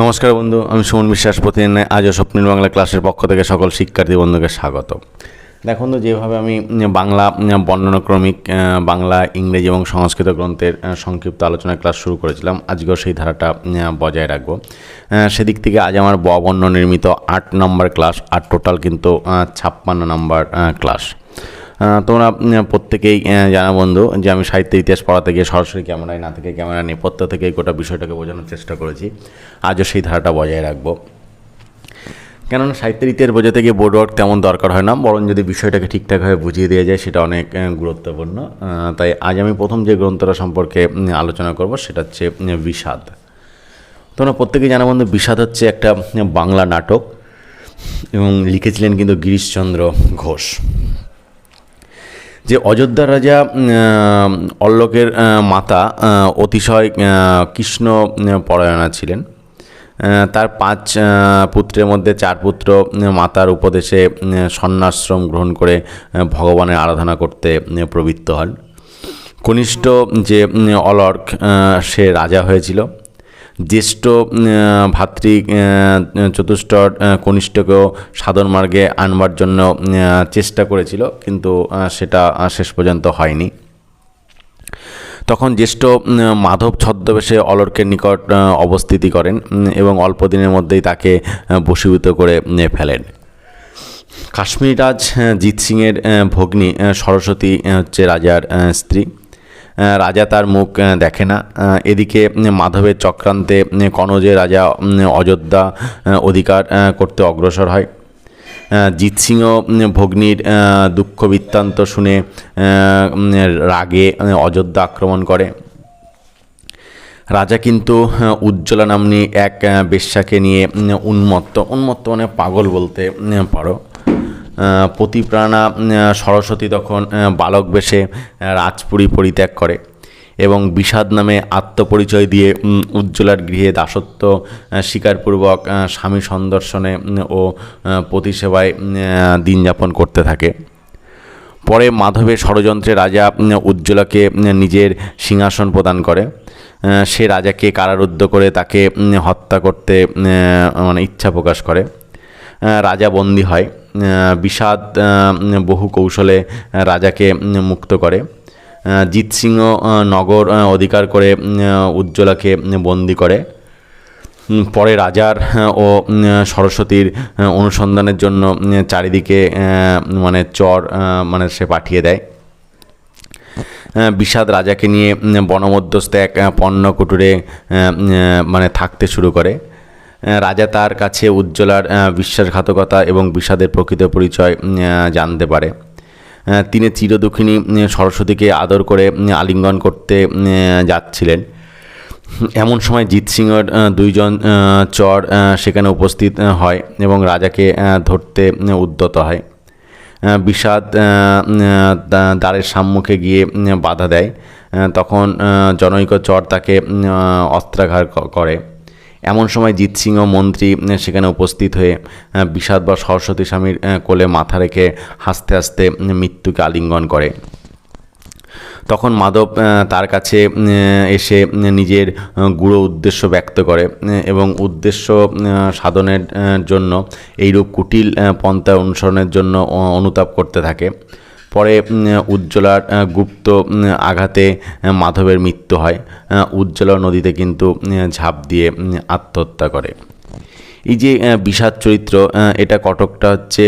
নমস্কার বন্ধু, আমি সুমন বিশ্বাস। প্রতিদিন আজও স্বপ্নীল বাংলা ক্লাসের পক্ষ থেকে সকল শিক্ষার্থী বন্ধুকে স্বাগত। দেখুন তো যেভাবে আমি বাংলা বর্ণনাক্রমিক বাংলা, ইংরেজি এবং সংস্কৃত গ্রন্থের সংক্ষিপ্ত আলোচনা ক্লাস শুরু করেছিলাম, আজকেও সেই ধারাটা বজায় রাখব। সেদিক থেকে আজ আমার বর্ণ নির্মিত আট নম্বর ক্লাস, আর টোটাল কিন্তু ছাপ্পান্ন নম্বর ক্লাস। তোমরা প্রত্যেকেই জানা বন্ধু যে আমি সাহিত্যের ইতিহাস পড়াতে গিয়ে সরাসরি ক্যামেরায় না থেকে ক্যামেরা নেপথ্য থেকে গোটা বিষয়টাকে বোঝানোর চেষ্টা করেছি। আজও সেই ধারাটা বজায় রাখব। কেননা সাহিত্যের ইতিহাস বোঝাতে গিয়ে বোর্ড ওয়ার্ক তেমন দরকার হয় না, বরং যদি বিষয়টাকে ঠিকঠাকভাবে বুঝিয়ে দেওয়া যায়, সেটা অনেক গুরুত্বপূর্ণ। তাই আজ আমি প্রথম যে গ্রন্থটা সম্পর্কে আলোচনা করব, সেটা হচ্ছে বিষাদ। তোমরা প্রত্যেকেই জানা বন্ধু, বিষাদ হচ্ছে একটা বাংলা নাটক, এবং লিখেছিলেন কিন্তু গিরিশচন্দ্র ঘোষ। যে অযোধ্যার রাজা অল্লোকের মাতা অতিশয় কৃষ্ণ পরায়ণা ছিলেন। তার পাঁচ পুত্রের মধ্যে চার পুত্র মাতার উপদেশে সন্ন্যাশ্রম গ্রহণ করে ভগবানের আরাধনা করতে প্রবৃত্ত হন। কনিষ্ঠ যে অলর্ক সে রাজা হয়েছিল। জ্যেষ্ঠ ভাতৃ চতুষ্টর কনিষ্ঠকেও সাধন মার্গে আনবার জন্য চেষ্টা করেছিল, কিন্তু সেটা শেষ পর্যন্ত হয়নি। তখন জ্যেষ্ঠ মাধব ছদ্মবেশে অলর্কের নিকট অবস্থিতি করেন এবং অল্প দিনের মধ্যেই তাকে বশীভূত করে ফেলেন। কাশ্মীর রাজ জিত সিংয়ের ভগ্নী সরস্বতী হচ্ছে রাজার স্ত্রী। রাজা তার মুখ দেখে না। এদিকে মাধবের চক্রান্তে কনজে রাজা অযোধ্যা অধিকার করতে অগ্রসর হয়। সিংও উম, ভগ্নীর দুঃখ বৃত্তান্ত শুনে রাগে অযোধ্যা আক্রমণ করে। রাজা কিন্তু উজ্জ্বলা নামনি এক বেশ্যাকে নিয়ে উন্মত্ত। উন্মত্ত মানে পাগল বলতে পারো। পতিপ্রাণা উম, সরস্বতী তখন বালক বেশে রাজপুরী পরিত্যাগ করে এবং বিষাদ নামে আত্মপরিচয় দিয়ে উজ্জ্বলার গৃহে দাসত্ব স্বীকারপূর্বক স্বামী সন্দর্শনে ও উম, দিন যাপন করতে থাকে। পরে মাধবের ষড়যন্ত্রে রাজা উজ্জ্বলাকে নিজের সিংহাসন প্রদান করে। সে রাজাকে কারারুদ্ধ করে তাকে হত্যা করতে মানে ইচ্ছা প্রকাশ করে। রাজা বন্দী হয়। বিষাদ বহু কৌশলে রাজাকে মুক্ত করে। জিত সিংহ নগর অধিকার করে উজ্জ্বলাকে বন্দী করে। পরে রাজার ও সরস্বতীর অনুসন্ধানের জন্য চারিদিকে মানে চর মানে সে পাঠিয়ে দেয়। বিষাদ রাজাকে নিয়ে বনমধ্যস্থ এক পণ্য কুটুরে মানে থাকতে শুরু করে। রাজা তার কাছে উজ্জ্বলার বিশ্বাসঘাতকতা এবং বিষাদের প্রকৃত পরিচয় জানতে পারে। তিনি উম, সরস্বতীকে আদর করে আলিঙ্গন করতে যাচ্ছিলেন। এমন সময় জিত সিংয়ের দুইজন চর সেখানে উপস্থিত হয় এবং রাজাকে ধরতে উদ্যত হয়। বিষাদ দ্বারের সম্মুখে গিয়ে বাধা দেয়। তখন জনৈক চর তাকে অস্ত্রাঘাত করে। এমন সময় জিত সিংহ মন্ত্রী সেখানে উপস্থিত হয়ে বিষাদ বা সরস্বতী স্বামীর কোলে মাথা রেখে হাসতে হাসতে মৃত্যুকে আলিঙ্গন করে। তখন মাধব তার কাছে এসে নিজের গুঁড়ো উদ্দেশ্য ব্যক্ত করে এবং উদ্দেশ্য সাধনের জন্য এইরূপ কুটিল পন্থা অনুসরণের জন্য অনুতাপ করতে থাকে। পরে উজ্জ্বলার গুপ্ত আঘাতে মাধবের মৃত্যু হয়। উজ্জ্বলা নদীতে কিন্তু ঝাঁপ দিয়ে আত্মহত্যা করে। এই যে বিষাদ চরিত্র এটা কটকটা হচ্ছে,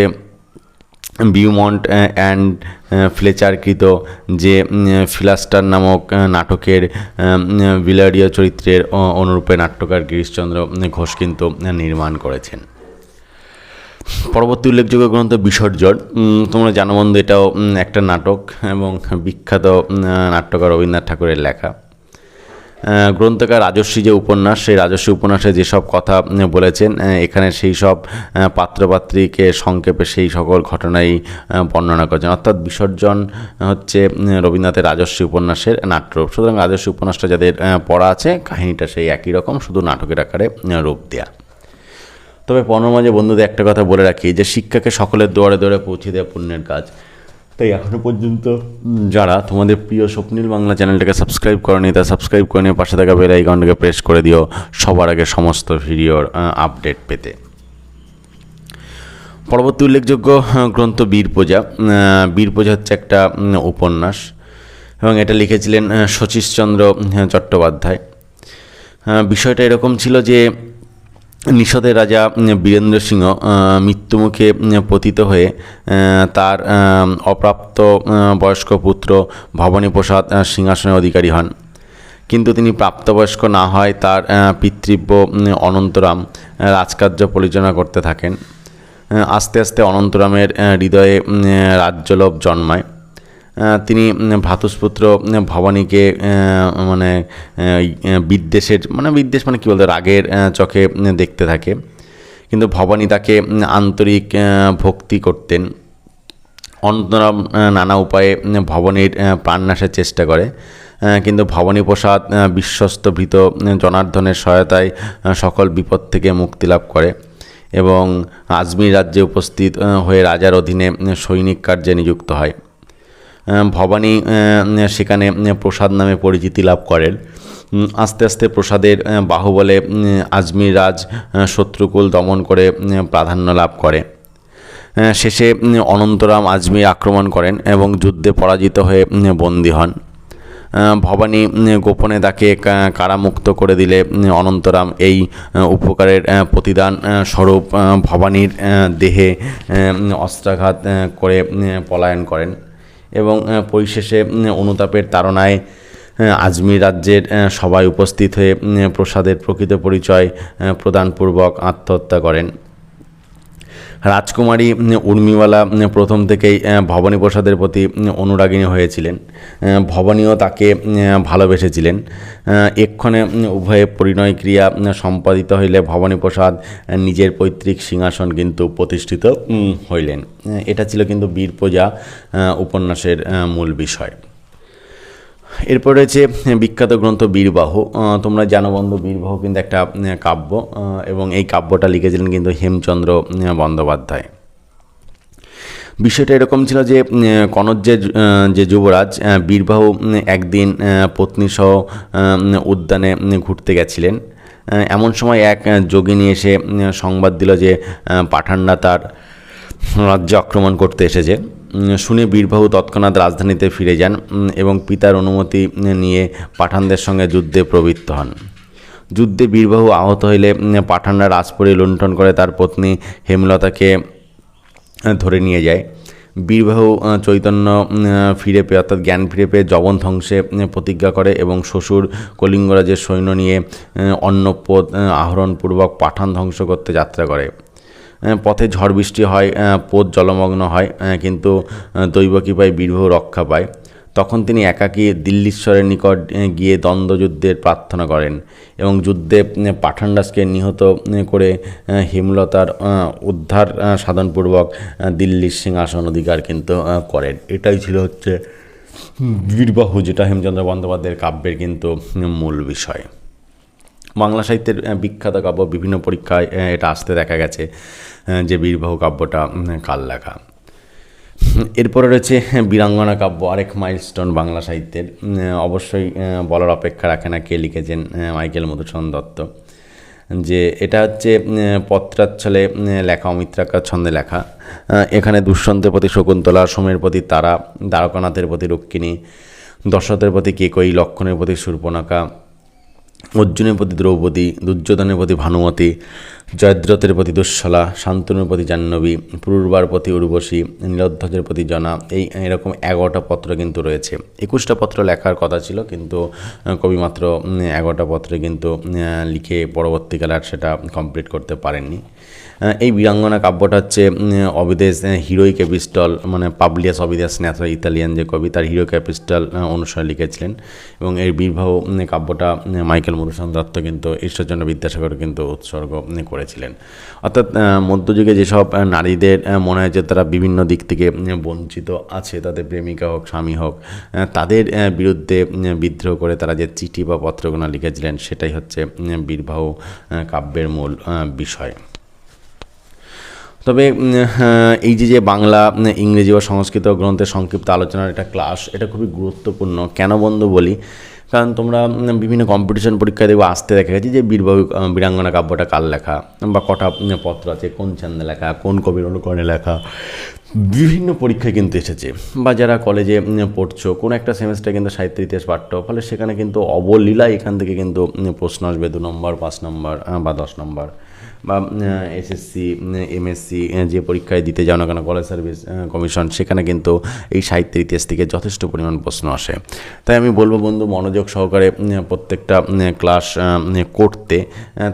বিউমন্ট অ্যান্ড ফ্লেচারকৃত যে ফিলাস্টার নামক নাটকের ভিলারিয়া চরিত্রের অনুরূপে নাট্যকার গিরিশচন্দ্র ঘোষ কিন্তু নির্মাণ করেছেন। পরবর্তী উল্লেখযোগ্য গ্রন্থ বিসর্জন। তোমরা জানো বন্ধু এটাও একটা নাটক এবং বিখ্যাত নাট্যকার রবীন্দ্রনাথ ঠাকুরের লেখা। গ্রন্থকার রাজস্বী যে উপন্যাস, সেই রাজস্বী উপন্যাসে যেসব কথা বলেছেন এখানে সেই সব পাত্রপাত্রীকে সংক্ষেপে সেই সকল ঘটনাই বর্ণনা করেছেন। অর্থাৎ বিসর্জন হচ্ছে রবীন্দ্রনাথের রাজস্বী উপন্যাসের নাট্যরূপ। সুতরাং রাজস্বী উপন্যাসটা যাদের পড়া আছে, কাহিনীটা সেই একই রকম, শুধু নাটকের আকারে রূপ দেয়া। তবে পণ্য মাঝে বন্ধুদের একটা কথা বলে রাখি, যে শিক্ষাকে সকলের দুয়ারে দুয়ারে পৌঁছে দেওয়া পুণ্যের কাজ। তাই এখনও পর্যন্ত যারা তোমাদের প্রিয় স্বপ্নিল বাংলা চ্যানেলটাকে সাবস্ক্রাইব করনি, তা সাবস্ক্রাইব করে নিয়ে পাশে থাকা বেল আইকনটাকে প্রেস করে দিও, সবার আগে সমস্ত ভিডিওর আপডেট পেতে। পরবর্তী উল্লেখযোগ্য গ্রন্থ বীর পূজা। বীর পূজা হচ্ছে একটা উপন্যাস, এবং এটা লিখেছিলেন শচীশচন্দ্র চট্টোপাধ্যায়। বিষয়টা এরকম ছিল যে নিষদের রাজা বীরেন্দ্র সিংহ মৃত্যুমুখে পতিত হয়ে তার অপ্রাপ্ত বয়স্ক পুত্র ভবানীপ্রসাদ সিংহাসনের অধিকারী হন। কিন্তু তিনি প্রাপ্তবয়স্ক না হয় তার পিতৃব্য অনন্তরাম রাজকার্য পরিচালনা করতে থাকেন। আস্তে আস্তে অনন্তরামের হৃদয়ে রাজ্যলোভ জন্মায়। তিনি ভ্রাতুষ্পুত্র ভবানীকে মানে বিদ্বেষের মানে বিদ্বেষ মানে কী বলতে রাগের চোখে দেখতে থাকে। কিন্তু ভবানী তাকে আন্তরিক ভক্তি করতেন। অন্তরাম নানা উপায়ে ভবানীর প্রাণনাশের চেষ্টা করে। কিন্তু ভবানী প্রসাদ আহ, বিশ্বস্ত ভীত উম, জনার্দনের সহায়তায় সকল বিপদ থেকে মুক্তি লাভ করে। এবং আজমির রাজ্যে উপস্থিত হয়ে রাজার অধীনে সৈনিক কার্যে নিযুক্ত হয়। ভবানী সেখানে প্রসাদ নামে পরিচিতি লাভ করেন। আস্তে আস্তে প্রসাদের বাহুবলে আজমির রাজ শত্রুকুল দমন করে প্রাধান্য লাভ করে। শেষে অনন্তরাম আজমির আক্রমণ করেন এবং যুদ্ধে পরাজিত হয়ে বন্দী হন। ভবানী গোপনে তাকে কারামুক্ত করে দিলে অনন্তরাম এই উপকারের প্রতিদান স্বরূপ ভবানীর দেহে অস্ত্রাঘাত করে পলায়ন করেন। এবং পরিশেষে অনুতাপের তারণায় আজমির রাজ্যের সবাই উপস্থিত হয়ে প্রসাদের প্রকৃত পরিচয় প্রদানপূর্বক আত্মহত্যা করেন। রাজকুমারী উম, প্রথম থেকেই ভবানী প্রসাদের প্রতি অনুরাগিনী হয়েছিলেন। ভবানীও তাকে ভালোবেসেছিলেন। এক্ষণে উভয়ে পরিণয় ক্রিয়া সম্পাদিত হইলে ভবানী প্রসাদ নিজের পৈতৃক সিংহাসন কিন্তু প্রতিষ্ঠিত হইলেন। এটা ছিল কিন্তু বীর পূজা উপন্যাসের মূল বিষয়। এরপর রয়েছে বিখ্যাত গ্রন্থ বীরবাহ। তোমরা জানো বন্ধু বীরবাহ কিন্তু একটা কাব্য এবং এই কাব্যটা লিখেছিলেন কিন্তু হেমচন্দ্র বন্দ্যোপাধ্যায়। বিষয়টা এরকম ছিল যে কনৌজের আহ, যে যুবরাজ বীরবাহু একদিন পত্নীসহ উদ্যানে ঘুরতে গেছিলেন। এমন সময় এক যোগিনী এসে সংবাদ দিল যে পাঠানরা তার রাজ্যে আক্রমণ করতে এসেছে। শুনে বীরবাহু তৎক্ষণাৎ রাজধানীতে ফিরে যান এবং পিতার অনুমতি নিয়ে পাঠানদের সঙ্গে যুদ্ধে প্রবৃত্ত হন। যুদ্ধে বীরবাহু আহত হইলে পাঠানরা রাজপুরে লুণ্ঠন করে তার পত্নী হেমলতাকে ধরে নিয়ে যায়। বীরবাহু চৈতন্য ফিরে পেয়ে, অর্থাৎ জ্ঞান ফিরে পেয়ে জবন ধ্বংসে প্রতিজ্ঞা করে এবং শ্বশুর কলিঙ্গরাজের সৈন্য নিয়ে অন্নপদ আহরণপূর্বক পাঠান ধ্বংস করতে যাত্রা করে। পথে ঝড় বৃষ্টি হয় পোত জলমগ্ন হয় কিন্তু দৈব কৃপায় বীরবাহু রক্ষা পায়। তখন তিনি একাকী দিল্লীশ্বরের নিকট গিয়ে দ্বন্দ্বযুদ্ধের প্রার্থনা করেন এবং যুদ্ধে আহ, পাঠানরাজকে নিহত করে হিমলতার উদ্ধার সাধনপূর্বক দিল্লির সিংহাসন অধিকার কিন্তু করেন। এটাই ছিল হচ্ছে বীরবাহু যেটা হেমচন্দ্র বন্দ্যোপাধ্যায়ের কাব্যের কিন্তু মূল বিষয়। বাংলা সাহিত্যের বিখ্যাত কাব্য বিভিন্ন পরীক্ষায় এটা আসতে দেখা গেছে যে বীরবাহু কাব্যটা কাল লেখা। এরপরে রয়েছে বীরাঙ্গনা কাব্য, আরেক মাইলস্টোন বাংলা সাহিত্যের। অবশ্যই বলার অপেক্ষা রাখে না কে লিখেছেন মাইকেল মধুসূদন দত্ত। যে এটা হচ্ছে পত্রাচ্ছলে লেখা অমিত্রাকার ছন্দে লেখা। এখানে দুষ্যন্তের প্রতি শকুন্তলা, সোমের প্রতি তারা, দ্বারকানাথের প্রতি রক্ষিণী, দশরথের প্রতি কেকই, লক্ষণের প্রতি শূর্পণখা অর্জুনের প্রতি দ্রৌপদী দুর্যোধনের প্রতি ভানুমতি জয়দ্রথের প্রতি দুঃশলা শান্তনুর প্রতি জাহ্নবী পূর্বার প্রতি উর্বশী নীলধ্বজের প্রতি জনা এই এরকম এগারোটা পত্র কিন্তু রয়েছে। একুশটা পত্র লেখার কথা ছিল কিন্তু কবি মাত্র এগারোটা পত্রে কিন্তু লিখে পরবর্তীকালে আর সেটা কমপ্লিট করতে পারেননি। এই বীরাঙ্গনা কাব্যটা হচ্ছে অবিদেশ হিরোইক ক্যাপিস্টল মানে পাবলিয়াস অবিদেশ ন্যাথ ইতালিয়ান যে কবি তার হিরো ক্যাপিস্টল অনুসারে লিখেছিলেন। এবং এই বীরবাহ উম, কাব্যটা মাইকেল মধুসূদন দত্ত কিন্তু ঈশ্বরচন্দ্র বিদ্যাসাগর কিন্তু উৎসর্গ উম, করেছিলেন। অর্থাৎ মধ্যযুগে যেসব নারীদের মনে হয় যে তারা বিভিন্ন দিক থেকে বঞ্চিত আছে, তাদের প্রেমিকা হোক, স্বামী হোক তাদের বিরুদ্ধে বিদ্রোহ করে তারা যে চিঠি বা পত্রগুলো লিখেছিলেন, সেটাই হচ্ছে বীরবাহ কাব্যের মূল বিষয়। তবে এই যে যে বাংলা ইংরেজি বা সংস্কৃত গ্রন্থের সংক্ষিপ্ত আলোচনার একটা ক্লাস এটা খুবই গুরুত্বপূর্ণ। কেন বন্ধু বলি কারণ তোমরা বিভিন্ন কম্পিটিশন পরীক্ষায় দেখব আসতে দেখা গেছে যে বীরবাহু বীরাঙ্গনা কাব্যটা কার লেখা? বা কটা পত্র আছে? কোন ছন্দে লেখা? কোন কবির অনুকরণে লেখা? বিভিন্ন পরীক্ষায় কিন্তু এসেছে। বা যারা কলেজে পড়ছো, কোনো একটা সেমেস্টারে কিন্তু সাহিত্য, ইতিহাস, পাঠ্য, ফলে সেখানে কিন্তু অবলীলায় এখান থেকে কিন্তু প্রশ্ন আসবে দু নম্বর, পাঁচ নম্বর বা দশ নম্বর। বা এসএসসি এমএসসি যে পরীক্ষায় দিতে যাও না কেন, কলেজ সার্ভিস কমিশন, সেখানে কিন্তু এই সাহিত্যের ইতিহাস থেকে যথেষ্ট পরিমাণ প্রশ্ন আসে। তাই আমি বলব বন্ধু, মনোযোগ সহকারে প্রত্যেকটা ক্লাস করতে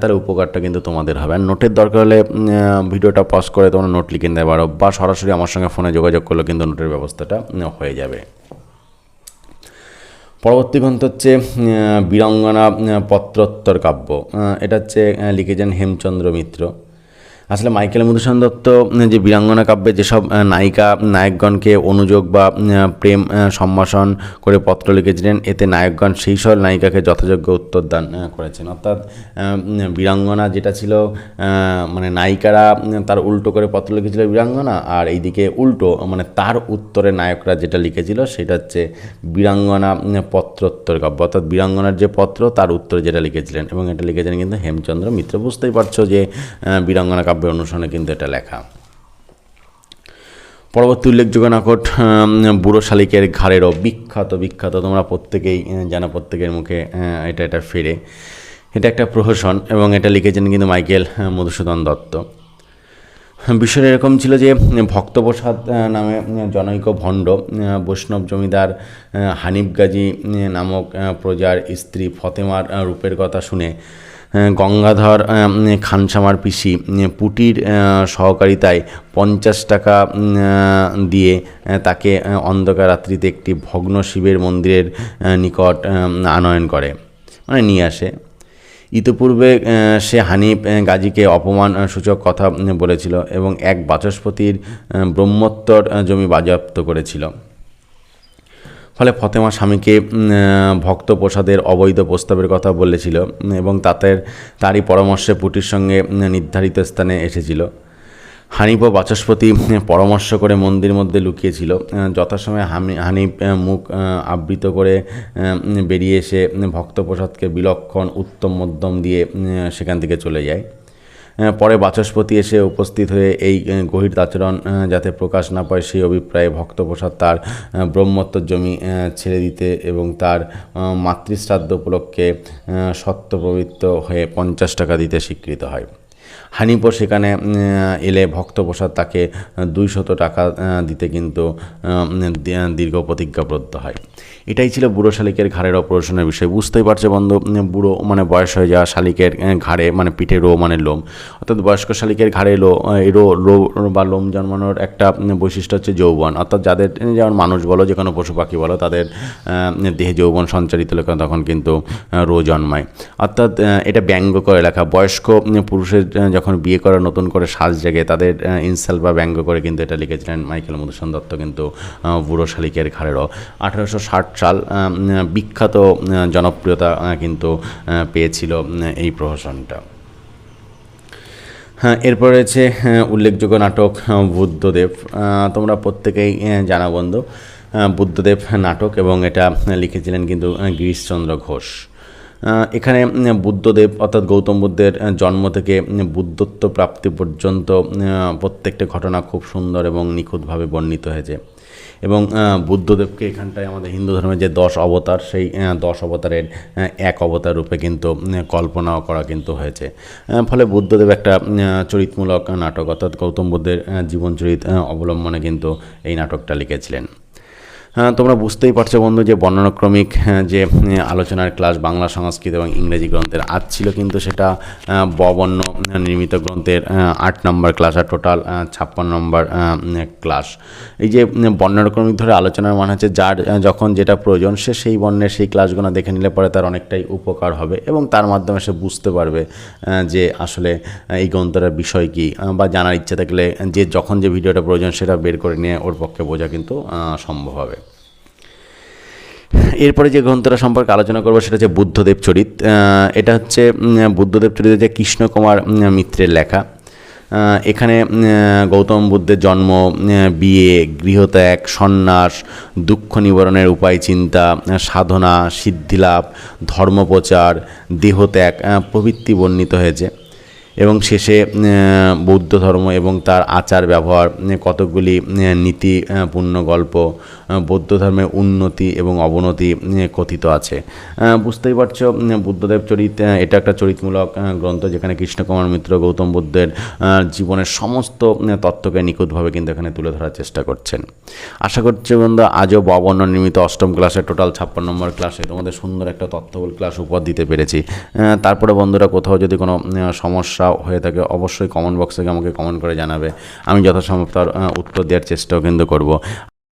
তার উপকারটা কিন্তু তোমাদের হবে। আর নোটের দরকার হলে ভিডিওটা পজ করে তোমরা নোট লিখে নিতে পারো বা সরাসরি আমার সঙ্গে ফোনে যোগাযোগ করলে, কিন্তু নোটের ব্যবস্থাটা হয়ে যাবে। পরবর্তী গ্রন্থ হচ্ছে বীরাঙ্গনা পত্রোত্তর কাব্য। এটা হচ্ছে লিখেছেন হেমচন্দ্র মিত্র। আসলে মাইকেল মধুসূদন দত্ত যে বীরাঙ্গনা কাব্যে যেসব নায়িকা, নায়কগণকে অনুযোগ বা প্রেম সম্ভাষণ করে পত্র লিখেছিলেন, এতে নায়কগণ সেই সব নায়িকাকে যথাযোগ্য উত্তর দান করেছেন। অর্থাৎ বীরাঙ্গনা যেটা ছিল মানে নায়িকারা তার উল্টো করে পত্র লিখেছিল বীরাঙ্গনা, আর এইদিকে উল্টো মানে তার উত্তরে নায়করা যেটা লিখেছিল, সেটা হচ্ছে বীরাঙ্গনা পত্রোত্তর কাব্য। অর্থাৎ বীরাঙ্গনার যে পত্র, তার উত্তরে যেটা লিখেছিলেন, এবং এটা লিখেছিলেন কিন্তু হেমচন্দ্র মিত্র। বুঝতেই পারছ যে বীরাঙ্গনা কাব্যের অনুসরণে কিন্তু এটা লেখা। পরবর্তী উল্লেখযোগ্য নাকট বুড়ো শালিকের ঘাড়েরও বিখ্যাত বিখ্যাত, তোমরা প্রত্যেকেই জানো, প্রত্যেকের মুখে এটা এটা ফেরে। এটা একটা প্রহসন এবং এটা লিখেছেন কিন্তু মাইকেল মধুসূদন দত্ত। বিষয়টা এরকম ছিল যে, ভক্তপ্রসাদ নামে জনৈক ভণ্ড বৈষ্ণব জমিদার হানিফ গাজী নামক প্রজার স্ত্রী ফতেমার রূপের কথা শুনে গঙ্গাধর খানসামার পিসি পুটির সহকারিতায় পঞ্চাশ টাকা দিয়ে তাকে অন্ধকার রাত্রিতে একটি ভগ্ন শিবের মন্দিরের নিকট আনয়ন করে মানে নিয়ে আসে। ইতিপূর্বে সে হানিফ গাজীকে অপমান সূচক কথা বলেছিল এবং এক বাচস্পতির ব্রহ্মোত্তর জমি বাজেয়াপ্ত করেছিল। ফলে ফতেমা স্বামীকে ভক্ত প্রসাদের অবৈধ প্রস্তাবের কথা বলেছিল এবং তাদের তারই পরামর্শে পুটির সঙ্গে নির্ধারিত স্থানে এসেছিল। হানিফ ও বাচস্পতি পরামর্শ করে মন্দির মধ্যে লুকিয়েছিল। যথাসময়ে হানিফ মুখ আবৃত করে বেরিয়ে এসে ভক্তপ্রসাদকে বিলক্ষণ উত্তম মধ্যম দিয়ে সেখান থেকে চলে যায়। পরে বাচস্পতি এসে উপস্থিত হয়ে এই গহির আচরণ যাতে প্রকাশ না পায় সেই অভিপ্রায়ে ভক্তপ্রসাদ তার ব্রহ্মত্ব জমি ছেড়ে দিতে এবং তার মাতৃশ্রাদ্ধ উপলক্ষে সত্যপ্রবৃত্ত হয়ে পঞ্চাশ টাকা দিতে স্বীকৃত হয়। হানিপো সেখানে এলে ভক্তপ্রসাদ তাকে দুইশত টাকা দিতে কিন্তু দীর্ঘ প্রতিজ্ঞাবদ্ধ হয়। এটাই ছিল বুড়ো শালিকের ঘাড়ের অপারেশনের বিষয়। বুঝতেই পারছে বন্ধু বুড়ো মানে বয়স হয়ে যাওয়া শালিকের ঘাড়ে মানে পিঠে রো মানে লোম। অর্থাৎ বয়স্ক শালিকের ঘাড়ে লো রো রো, বা লোম জন্মানোর একটা বৈশিষ্ট্য হচ্ছে যৌবন। অর্থাৎ যাদের, যেমন মানুষ বলো, যে কোনো পশু পাখি বলো, তাদের দেহে যৌবন সঞ্চারিত হলে তখন কিন্তু রো জন্মায়। অর্থাৎ এটা ব্যঙ্গ করে লেখা বয়স্ক পুরুষের যখন বিয়ে করা, নতুন করে সাজ জাগে তাদের ইনসাল বা ব্যঙ্গ করে কিন্তু এটা লিখেছিলেন মাইকেল মধুসূদন দত্ত কিন্তু বুড়ো শালিকের ঘাড়েরও। আঠারোশো ষাট সাল বিখ্যাত জনপ্রিয়তা কিন্তু পেয়েছিল এই প্রহসনটা। হ্যাঁ এরপর রয়েছে উল্লেখযোগ্য নাটক বুদ্ধদেব। তোমরা প্রত্যেকেই জানা বন্ধু বুদ্ধদেব নাটক এবং এটা লিখেছিলেন কিন্তু গিরিশচন্দ্র ঘোষ। এখানে বুদ্ধদেব, অর্থাৎ গৌতম বুদ্ধের জন্ম থেকে বুদ্ধত্ব প্রাপ্তি পর্যন্ত প্রত্যেকটা ঘটনা খুব সুন্দর এবং নিখুঁতভাবে বর্ণিত হয়েছে। এবং বুদ্ধদেবকে এখানটায় আমাদের হিন্দু ধর্মের যে দশ অবতার, সেই দশ অবতারের এক অবতার রূপে কিন্তু কল্পনাও করা কিন্তু হয়েছে। ফলে বুদ্ধদেব একটা চরিতমূলক নাটক, অর্থাৎ গৌতম বুদ্ধের জীবনচরিত অবলম্বনে কিন্তু এই নাটকটা লিখেছিলেন। তোমরা বুঝতেই পারছ বন্ধু যে বর্ণনাক্রমিক হ্যাঁ, যে আলোচনার ক্লাস বাংলা সংস্কৃত এবং ইংরেজি গ্রন্থের আজ ছিল কিন্তু সেটা ববর্ণ নির্মিত গ্রন্থের আট নম্বর ক্লাস আর টোটাল ছাপ্পান্ন নম্বর ক্লাস এই যে বর্ণনাক্রমিক ধরে আলোচনার মানে হচ্ছে যার যখন যেটা প্রয়োজন সে সেই বর্ণের সেই ক্লাসগুলো দেখে নিলে পরে তার অনেকটাই উপকার হবে এবং তার মাধ্যমে সে বুঝতে পারবে যে আসলে এই গ্রন্থটার বিষয় কী বা জানার ইচ্ছা থাকলে যে যখন যে ভিডিওটা প্রয়োজন সেটা বের করে নিয়ে ওর পক্ষে বোঝা কিন্তু সম্ভব হবে। এরপরে যে গ্রন্থটা সম্পর্কে আলোচনা করব সেটা হচ্ছে বুদ্ধদেব চরিত। এটা হচ্ছে বুদ্ধদেব চরিত যে কৃষ্ণকুমার মিত্রের লেখা। এখানে গৌতম বুদ্ধের জন্ম বিয়ে, গৃহত্যাগ, সন্ন্যাস, দুঃখ নিবারণের উপায় চিন্তা, সাধনা, সিদ্ধিলাভ, ধর্মপ্রচার, দেহত্যাগ প্রভৃতি বর্ণিত হয়েছে। এবং শেষে বৌদ্ধ ধর্ম এবং তার আচার ব্যবহার কতকগুলি নীতিপূর্ণ গল্প বৌদ্ধ ধর্মের উন্নতি এবং অবনতি কথিত আছে। বুঝতেই পারছ বুদ্ধদেব চরিত এটা একটা চরিতমূলক গ্রন্থ যেখানে কৃষ্ণকুমার মিত্র গৌতম বুদ্ধের জীবনের সমস্ত তত্ত্বকে নিখুঁতভাবে কিন্তু এখানে তুলে ধরার চেষ্টা করছেন। আশা করছি বন্ধু আজও বাবন্ন নির্মিত অষ্টম ক্লাসে টোটাল ছাপ্পান্ন নম্বর ক্লাসে তোমাদের সুন্দর একটা তথ্যবল ক্লাস উপহার দিতে পেরেছি। তারপরে বন্ধুরা কোথাও যদি কোনো আহ, সমস্যা হয়ে থাকে, অবশ্যই কমেন্ট বক্সে আমাকে কমেন্ট করে জানাবে। আমি যথাসম্ভব তার উত্তর দেওয়ার চেষ্টাও কিন্তু করব।